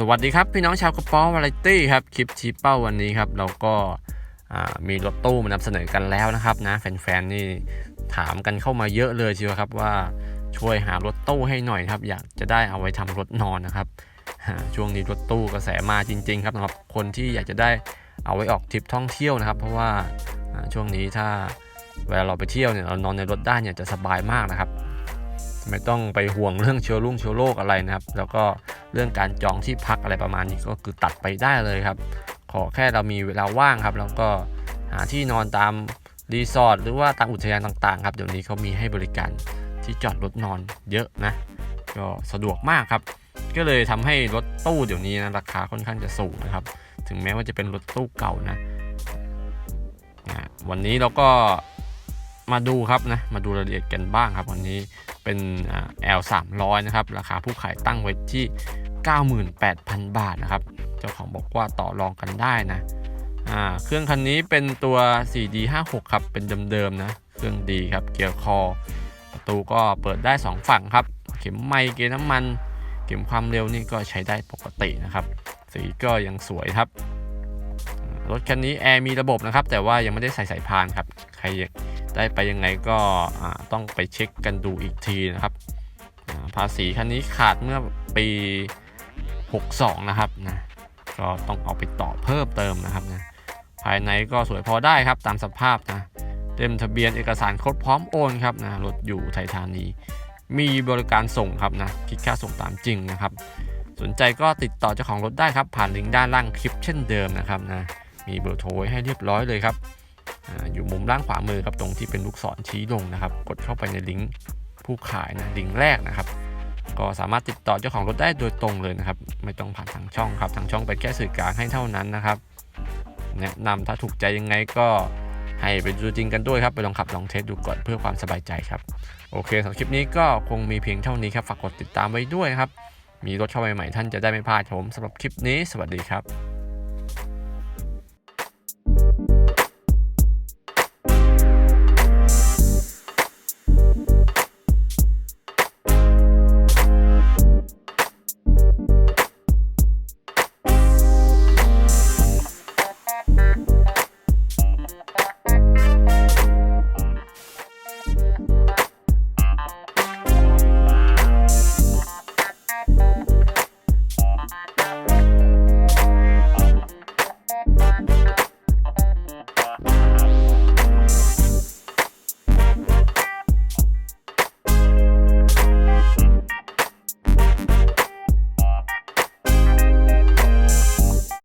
สวัสดีครับพี่น้องชาวกระป๋อวาไรตี้ครับคลิปชี้เป้าวันนี้ครับเราก็มีรถตู้มานำเสนอกันแล้วนะครับนะแฟนๆนี่ถามกันเข้ามาเยอะเลยเชียวครับว่าช่วยหารถตู้ให้หน่อยครับ อยากจะได้เอาไว้ทำรถนอนนะครับช่วงนี้รถตู้กระแสมาจริง ๆ ครับสำหรับคนที่อยากจะได้เอาไว้ออกทริปท่องเที่ยวนะครับ เพราะว่าอ่าช่วงนี้ถ้าเวลาเราไปเที่ยวเนี่ยเรานอนในรถได้เนี่ยจะสบายมากนะครับ ไม่ต้องไปห่วงเรื่องเชื้อรุ่งเชื้อโรคอะไรนะครับ แล้วก็ เรื่องการจองที่พักอะไรประมาณนี้ก็คือตัดไปได้เลยครับ ขอแค่เรามีเวลาว่างครับ แล้วก็หาที่นอนตามรีสอร์ทหรือว่าตามอุทยานต่างๆ ครับ เดี๋ยวนี้เขามีให้บริการที่จอดรถนอนเยอะนะ ก็สะดวกมากครับ ก็เลยทำให้รถตู้เดี๋ยวนี้นะราคาค่อนข้างจะสูงนะครับ ถึงแม้ว่าจะเป็นรถตู้เก่านะวันนี้เราก็มาดูครับนะมาดูรายละเอียดกันบ้างครับ วันนี้ เป็นอ่า L 3 0 0นะครับ ราคาผู้ขายตั้งไว้ที่ 98,000 บาทนะครับ เจ้าของบอกว่าต่อรองกันได้นะเครื่องคันนี้เป็นตัว 4D 56 ครับ เป็นเดิมๆนะ เครื่องดีครับ เกียร์คอ ประตูก็เปิดได้ 2 ฝั่งครับ เข็มไมเกียร์น้ำมัน เข็มความเร็วนี่ก็ใช้ได้ปกตินะครับ สีก็ยังสวยครับ รถคันนี้แอร์มีระบบนะครับ แต่ว่ายังไม่ได้ใส่สายพานครับ ใครอยาก ได้ไปยังไงก็ต้องไปเช็คกันดูอีกทีนะครับ ภาษีคันนี้ขาดเมื่อปี 62 นะครับนะก็ต้องเอาไปต่อเพิ่มเติมนะครับนะภายในก็สวยพอได้ครับตามสภาพนะเต็มทะเบียนเอกสารครบพร้อมโอนครับนะรถอยู่ไทยธานี มีบริการส่งครับนะคิดค่าส่งตามจริงนะครับ สนใจก็ติดต่อเจ้าของรถได้ครับ ผ่านลิงก์ด้านล่างคลิปเช่นเดิมนะครับนะมีเบอร์โทรให้เรียบร้อยเลยครับ อยู่มุมล่างขวามือครับตรงที่เป็นลูกศรชี้ลงนะครับ กดเข้าไปในลิงก์ผู้ขายนะลิงก์แรกนะครับ ก็สามารถติดต่อเจ้าของรถได้โดยตรงเลยนะครับ ไม่ต้องผ่านทางช่องครับทางช่องเป็นแค่สื่อกลางให้เท่านั้นนะครับแนะนำถ้าถูกใจยังไงก็ให้ไปดูจริงกันด้วยครับ ไปลองขับลองเทสดูก่อนเพื่อความสบายใจครับ โอเคสำหรับคลิปนี้ก็คงมีเพียงเท่านี้ครับฝากกดติดตามไว้ด้วยครับ มีรถเข้าใหม่ๆท่านจะได้ไม่พลาดผมสำหรับคลิปนี้ สวัสดีครับ